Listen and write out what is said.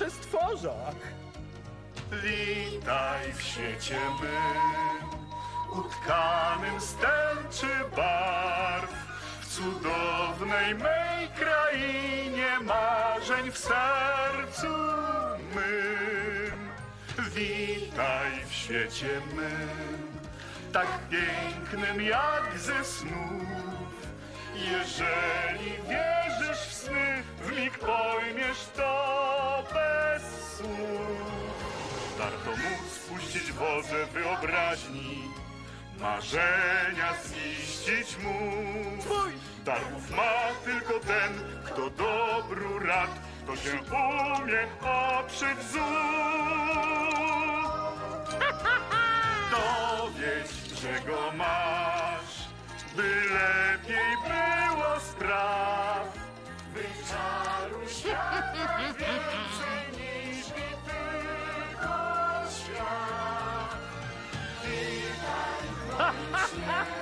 przestworzach. Witaj w świecie mym, utkanym z tęczy barw, w cudownej mej krainie marzeń w sercu mym. Witaj w świecie mym, tak pięknym jak ze snów. Jeżeli wierzysz Warto móc spuścić wodze wyobraźni, marzenia ziścić móc. Darów ma tylko ten, kto dobru rad, kto się umie oprzeć złu. Dowiedz, że go masz, by lepiej było spraw. Wyczaruj świat Ha ha ha!